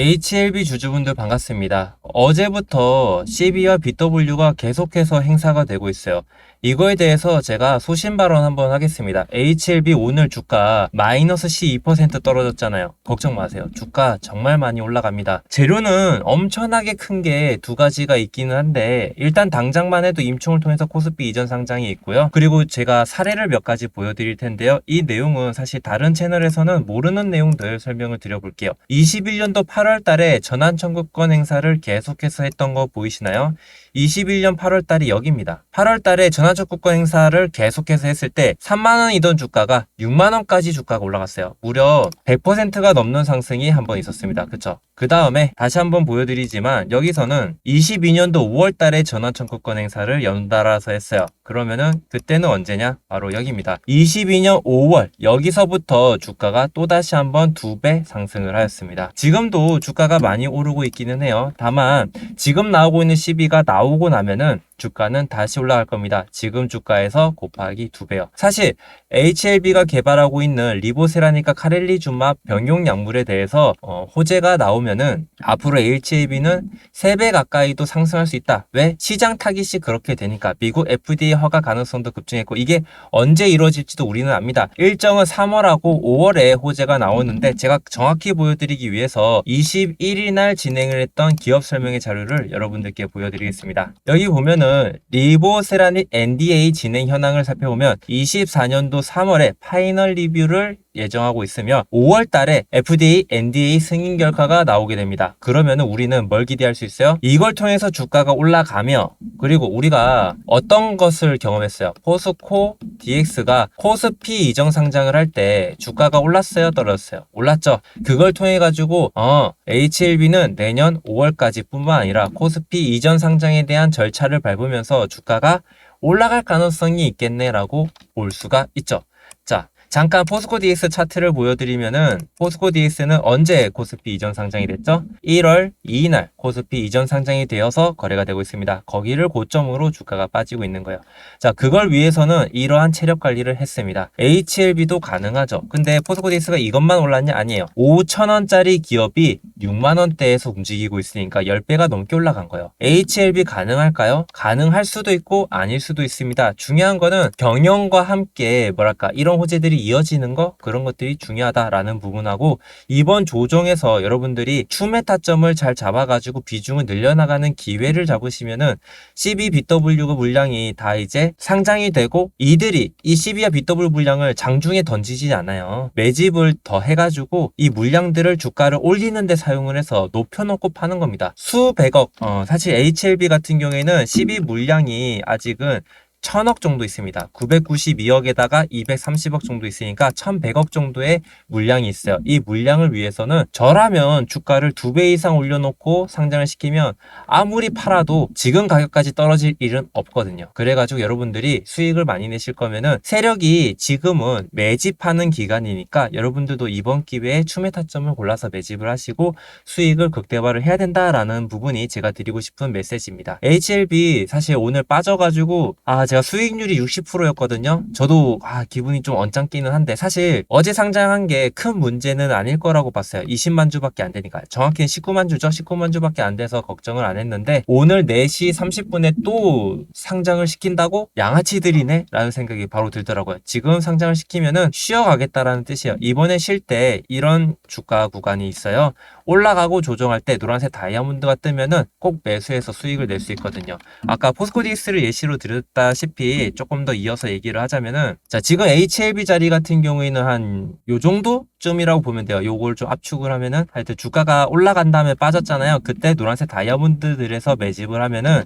HLB 주주분들 반갑습니다. 어제부터 CB와 BW가 계속해서 행사가 되고 있어요. 이거에 대해서 제가 소신 발언 한번 하겠습니다. HLB 오늘 주가 마이너스 12% 떨어졌잖아요. 걱정 마세요. 주가 정말 많이 올라갑니다. 재료는 엄청나게 큰 게 두 가지가 있기는 한데 일단 당장만 해도 임총을 통해서 코스피 이전 상장이 있고요. 그리고 제가 사례를 몇 가지 보여드릴 텐데요. 이 내용은 사실 다른 채널에서는 모르는 내용들 설명을 드려볼게요. 21년도 8월 달에 전환 청구권 행사를 계속해서 했던 거 보이시나요? 21년 8월 달이 여기입니다. 8월 달에 전환적국권 행사를 계속해서 했을 때 3만 원이던 주가가 6만 원까지 주가가 올라갔어요. 무려 100%가 넘는 상승이 한 번 있었습니다. 그쵸? 그 다음에 다시 한번 보여드리지만 여기서는 22년도 5월 달에 전환 청구권 행사를 연달아서 했어요. 그러면은 그때는 언제냐? 바로 여기입니다. 22년 5월 여기서부터 주가가 또다시 한번 두 배 상승을 하였습니다. 지금도 주가가 많이 오르고 있기는 해요. 다만 지금 나오고 있는 시비가 나오고 나면은 주가는 다시 올라갈 겁니다. 지금 주가에서 곱하기 두 배요. 사실 HLB가 개발하고 있는 리보세라니까 카렐리 주마 병용 약물에 대해서 어, 호재가 나오면은 앞으로 HLB는 3배 가까이도 상승할 수 있다. 왜? 시장 타깃이 그렇게 되니까 미국 FDA 허가 가능성도 급증했고 이게 언제 이루어질지도 우리는 압니다. 일정은 3월하고 5월에 호재가 나오는데 제가 정확히 보여드리기 위해서 21일 날 진행을 했던 기업 설명회 자료를 여러분들께 보여드리겠습니다. 여기 보면은 리보세라닛 NDA 진행 현황을 살펴보면 24년도 3월에 파이널 리뷰를 예정하고 있으며 5월 달에 FDA NDA 승인 결과가 나오게 됩니다. 그러면 우리는 뭘 기대할 수 있어요? 이걸 통해서 주가가 올라가며 그리고 우리가 어떤 것을 경험했어요? 포스코 DX가 코스피 이정 상장을 할 때 주가가 올랐어요? 떨어졌어요? 올랐죠. 그걸 통해 가지고 어, HLB는 내년 5월까지 뿐만 아니라 코스피 이전 상장에 대한 절차를 밟으면서 주가가 올라갈 가능성이 있겠네라고 볼 수가 있죠. 자, 잠깐 포스코 DX 차트를 보여드리면은 포스코 DX는 언제 코스피 이전 상장이 됐죠? 1월 2일 날 코스피 이전 상장이 되어서 거래가 되고 있습니다. 거기를 고점으로 주가가 빠지고 있는 거예요. 자, 그걸 위해서는 이러한 체력 관리를 했습니다. HLB도 가능하죠. 근데 포스코 DX가 이것만 올랐냐? 아니에요. 5천원짜리 기업이 6만원대에서 움직이고 있으니까 10배가 넘게 올라간 거예요. HLB 가능할까요? 가능할 수도 있고 아닐 수도 있습니다. 중요한 거는 경영과 함께 뭐랄까 이런 호재들이 이어지는 거 그런 것들이 중요하다라는 부분하고 이번 조정에서 여러분들이 추매 타점을 잘 잡아가지고 비중을 늘려나가는 기회를 잡으시면은 CBBW 물량이 다 이제 상장이 되고 이들이 이 CB와 BW 물량을 장중에 던지지 않아요. 매집을 더 해가지고 이 물량들을 주가를 올리는데 사용을 해서 높여놓고 파는 겁니다. 수백억, 어, 사실 HLB 같은 경우에는 CB 물량이 아직은 1000억 정도 있습니다. 992억에다가 230억 정도 있으니까 1100억 정도의 물량이 있어요. 이 물량을 위해서는 저라면 주가를 두배 이상 올려놓고 상장을 시키면 아무리 팔아도 지금 가격까지 떨어질 일은 없거든요. 그래가지고 여러분들이 수익을 많이 내실 거면은 세력이 지금은 매집하는 기간이니까 여러분들도 이번 기회에 추매 타점을 골라서 매집을 하시고 수익을 극대화를 해야 된다라는 부분이 제가 드리고 싶은 메시지입니다. HLB 사실 오늘 빠져가지고 아 제가 수익률이 60%였거든요. 저도 아 기분이 좀 언짢기는 한데 사실 어제 상장한 게 큰 문제는 아닐 거라고 봤어요. 20만 주밖에 안 되니까. 정확히는 19만 주죠. 19만 주밖에 안 돼서 걱정을 안 했는데 오늘 4시 30분에 또 상장을 시킨다고 양아치들이네 라는 생각이 바로 들더라고요. 지금 상장을 시키면은 쉬어가겠다라는 뜻이에요. 이번에 쉴 때 이런 주가 구간이 있어요. 올라가고 조정할 때 노란색 다이아몬드가 뜨면은 꼭 매수해서 수익을 낼 수 있거든요. 아까 포스코디스를 예시로 드렸다시피 조금 더 이어서 얘기를 하자면은 자 지금 HLB 자리 같은 경우에는 한 요 정도쯤이라고 보면 돼요. 요걸 좀 압축을 하면은 하여튼 주가가 올라간 다음에 빠졌잖아요. 그때 노란색 다이아몬드들에서 매집을 하면은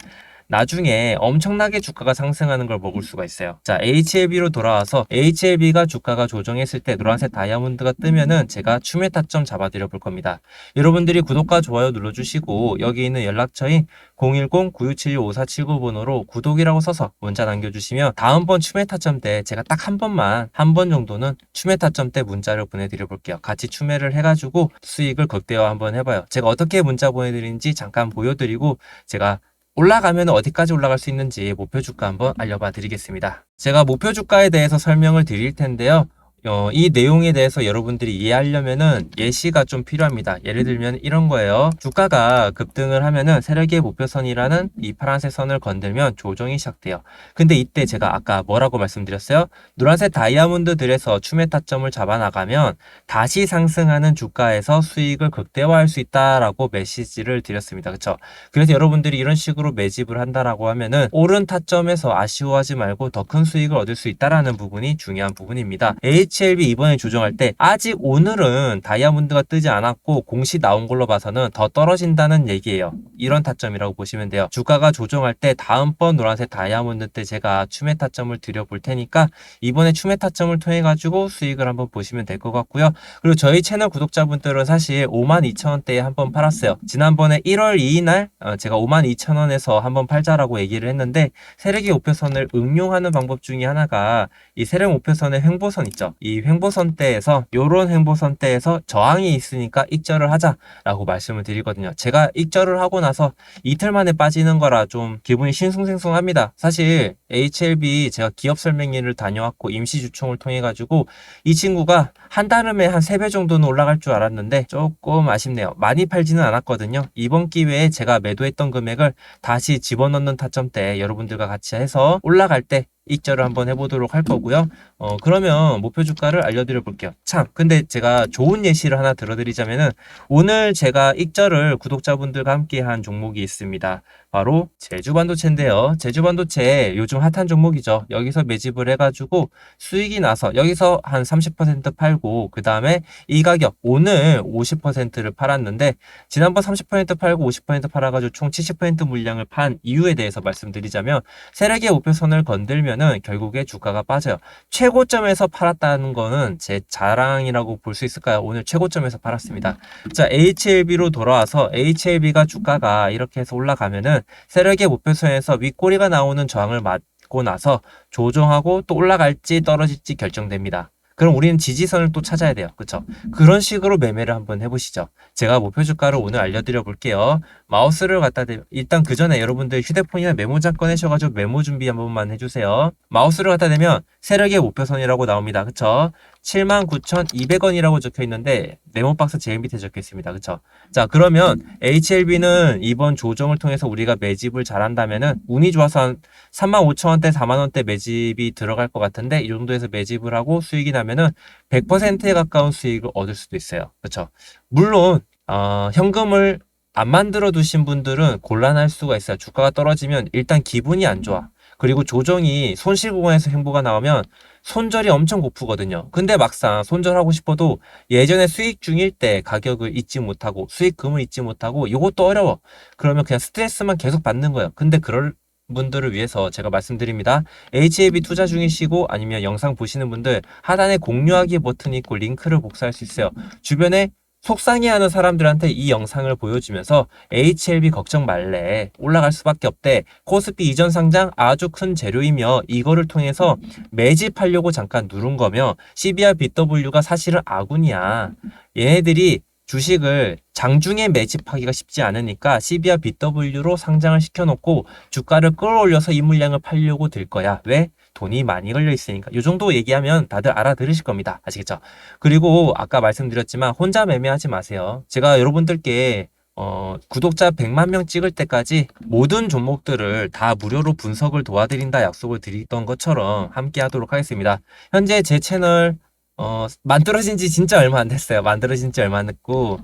나중에 엄청나게 주가가 상승하는 걸 먹을 수가 있어요. 자, HLB로 돌아와서 HLB가 주가가 조정했을 때 노란색 다이아몬드가 뜨면은 제가 추매 타점 잡아드려 볼 겁니다. 여러분들이 구독과 좋아요 눌러주시고 여기 있는 연락처인 010-9676-5479 번호로 구독이라고 써서 문자 남겨주시면 다음번 추매 타점 때 제가 딱 한 번만 한 번 정도는 추매 타점 때 문자를 보내드려 볼게요. 같이 추매를 해가지고 수익을 극대화 한번 해봐요. 제가 어떻게 문자 보내드리는지 잠깐 보여드리고 제가 올라가면 어디까지 올라갈 수 있는지 목표 주가 한번 알려봐 드리겠습니다. 제가 목표 주가에 대해서 설명을 드릴 텐데요. 어, 이 내용에 대해서 여러분들이 이해하려면은 예시가 좀 필요합니다. 예를 들면 이런 거예요. 주가가 급등을 하면은 세력의 목표선이라는 이 파란색 선을 건들면 조정이 시작돼요. 근데 이때 제가 아까 뭐라고 말씀드렸어요? 노란색 다이아몬드들에서 추매 타점을 잡아나가면 다시 상승하는 주가에서 수익을 극대화할 수 있다라고 메시지를 드렸습니다. 그쵸? 그래서 여러분들이 이런 식으로 매집을 한다라고 하면은 오른 타점에서 아쉬워하지 말고 더 큰 수익을 얻을 수 있다라는 부분이 중요한 부분입니다. HLB 이번에 조정할 때 아직 오늘은 다이아몬드가 뜨지 않았고 공시 나온 걸로 봐서는 더 떨어진다는 얘기예요. 이런 타점이라고 보시면 돼요. 주가가 조정할 때 다음번 노란색 다이아몬드 때 제가 추매 타점을 드려볼 테니까 이번에 추매 타점을 통해 가지고 수익을 한번 보시면 될 것 같고요. 그리고 저희 채널 구독자분들은 사실 52,000원대에 한번 팔았어요. 지난번에 1월 2일 날 어, 제가 52,000원에서 한번 팔자라고 얘기를 했는데 세력의 목표선을 응용하는 방법 중에 하나가 이 세력 목표선의 횡보선 있죠. 이 횡보선대에서 요런 횡보선대에서 저항이 있으니까 익절을 하자라고 말씀을 드리거든요. 제가 익절을 하고 나서 이틀 만에 빠지는 거라 좀 기분이 싱숭생숭합니다. 사실 HLB 제가 기업 설명회를 다녀왔고 임시 주총을 통해 가지고 이 친구가 한 달음에 한 3배 정도는 올라갈 줄 알았는데 조금 아쉽네요. 많이 팔지는 않았거든요. 이번 기회에 제가 매도했던 금액을 다시 집어넣는 타점대 여러분들과 같이 해서 올라갈 때 익절을 한번 해보도록 할 거고요. 어, 그러면 목표 주가를 알려드려 볼게요. 참, 근데 제가 좋은 예시를 하나 들어드리자면은 오늘 제가 익절을 구독자분들과 함께 한 종목이 있습니다. 바로 제주반도체인데요. 제주반도체 요즘 핫한 종목이죠. 여기서 매집을 해가지고 수익이 나서 여기서 한 30% 팔고 그 다음에 이 가격 오늘 50%를 팔았는데 지난번 30% 팔고 50% 팔아가지고 총 70% 물량을 판 이유에 대해서 말씀드리자면 세력의 목표선을 건들면 은 결국에 주가가 빠져요. 최고점에서 팔았다는 거는 제 자랑이라고 볼 수 있을까요? 오늘 최고점에서 팔았습니다. 자, HLB로 돌아와서 HLB가 주가가 이렇게 해서 올라가면은 세력의 목표선에서 윗꼬리가 나오는 저항을 맞고 나서 조정하고 또 올라갈지 떨어질지 결정됩니다. 그럼 우리는 지지선을 또 찾아야 돼요. 그쵸? 그런 식으로 매매를 한번 해보시죠. 제가 목표 주가를 오늘 알려드려 볼게요. 마우스를 갖다 대 일단 그 전에 여러분들 휴대폰이나 메모장 꺼내셔가지고 메모 준비 한 번만 해주세요. 마우스를 갖다 대면 세력의 목표선이라고 나옵니다. 그쵸? 79,200원이라고 적혀 있는데 네모박스 제일 밑에 적혀 있습니다. 그쵸? 자 그러면 HLB는 이번 조정을 통해서 우리가 매집을 잘한다면은 운이 좋아서 한 35,000원대 4만원대 매집이 들어갈 것 같은데 이 정도에서 매집을 하고 수익이 나면은 100%에 가까운 수익을 얻을 수도 있어요. 그쵸? 물론 어, 현금을 안 만들어 두신 분들은 곤란할 수가 있어요. 주가가 떨어지면 일단 기분이 안 좋아. 그리고 조정이 손실 구간에서 행보가 나오면 손절이 엄청 고프거든요. 근데 막상 손절하고 싶어도 예전에 수익 중일 때 가격을 잊지 못하고 수익금을 잊지 못하고 이것도 어려워. 그러면 그냥 스트레스만 계속 받는 거예요. 근데 그럴 분들을 위해서 제가 말씀드립니다. HAB 투자 중이시고 아니면 영상 보시는 분들 하단에 공유하기 버튼이 있고 링크를 복사할 수 있어요. 주변에 속상해하는 사람들한테 이 영상을 보여주면서 HLB 걱정 말래 올라갈 수밖에 없대 코스피 이전 상장 아주 큰 재료이며 이거를 통해서 매집하려고 잠깐 누른 거며 CBR BW가 사실은 아군이야. 얘네들이 주식을 장중에 매집하기가 쉽지 않으니까 CBR BW로 상장을 시켜놓고 주가를 끌어올려서 이 물량을 팔려고 들 거야 왜? 돈이 많이 걸려 있으니까 이 정도 얘기하면 다들 알아들으실 겁니다. 아시겠죠? 그리고 아까 말씀드렸지만 혼자 매매하지 마세요. 제가 여러분들께 어, 구독자 100만 명 찍을 때까지 모든 종목들을 다 무료로 분석을 도와드린다 약속을 드리던 것처럼 함께 하도록 하겠습니다. 현재 제 채널 어, 만들어진 지 진짜 얼마 안 됐어요. 만들어진 지 얼마 안 됐고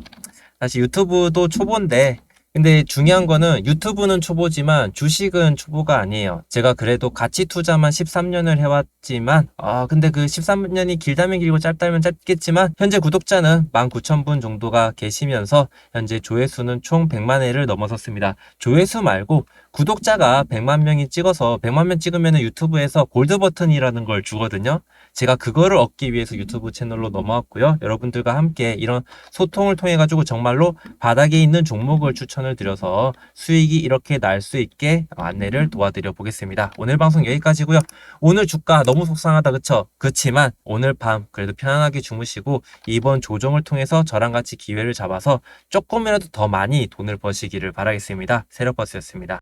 사실 유튜브도 초보인데 근데 중요한 거는 유튜브는 초보지만 주식은 초보가 아니에요. 제가 그래도 가치 투자만 13년을 해왔지만, 아, 근데 그 13년이 길다면 길고 짧다면 짧겠지만, 현재 구독자는 19,000분 정도가 계시면서, 현재 조회수는 총 100만 회를 넘어섰습니다. 조회수 말고, 구독자가 100만 명이 찍어서 100만 명 찍으면 유튜브에서 골드 버튼이라는 걸 주거든요. 제가 그거를 얻기 위해서 유튜브 채널로 넘어왔고요. 여러분들과 함께 이런 소통을 통해 가지고 정말로 바닥에 있는 종목을 추천을 드려서 수익이 이렇게 날 수 있게 안내를 도와드려 보겠습니다. 오늘 방송 여기까지고요. 오늘 주가 너무 속상하다 그쵸? 그렇지만 오늘 밤 그래도 편안하게 주무시고 이번 조정을 통해서 저랑 같이 기회를 잡아서 조금이라도 더 많이 돈을 버시기를 바라겠습니다. 세력버스였습니다.